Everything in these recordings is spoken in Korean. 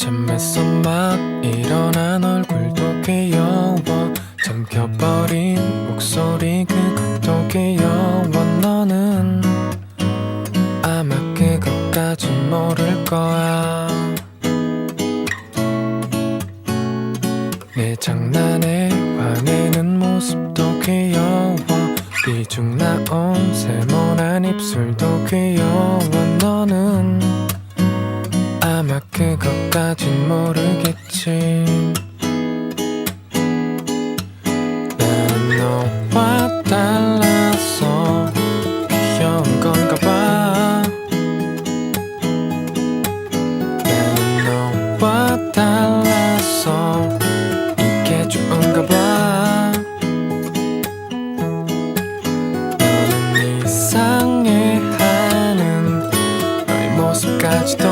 아침에서 막 일어난 얼굴도 귀여워. 잠겨버린 목소리 그것도 귀여워. 너는 아마 그것까지 모를 거야. 내 장난에 화내는 모습도 귀여워. 비중 나온 세모난 입술도 귀여워. 너는 그것까진 모르겠지. 난 너와 달라서 귀여운 건가 봐. 나는 너와 달라서 이게 좋은가 봐. 너는 이상해하는 너의 모습까지도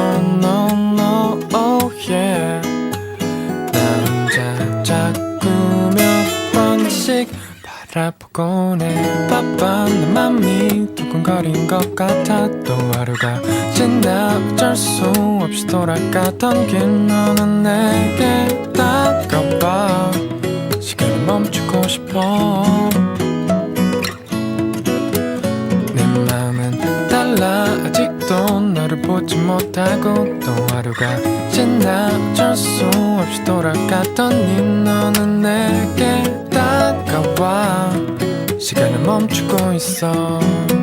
바라보곤 해 바쁜 내 맘이 두근거린 것 같아 또 하루가 지나 어쩔 수 없이 돌아가던 길 너는 내게 다가와 시간을 멈추고 싶어. 내 맘은 달라 아직도 너를 보지 못하고 또 하루가 지나 어쩔 수 없이 돌아갔던 이 너는 멈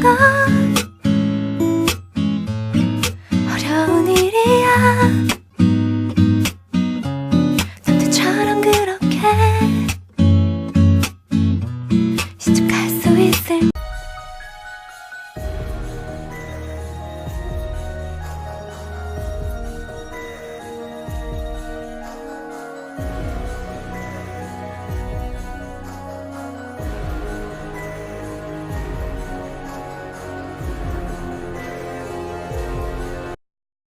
건 어려운 일이야.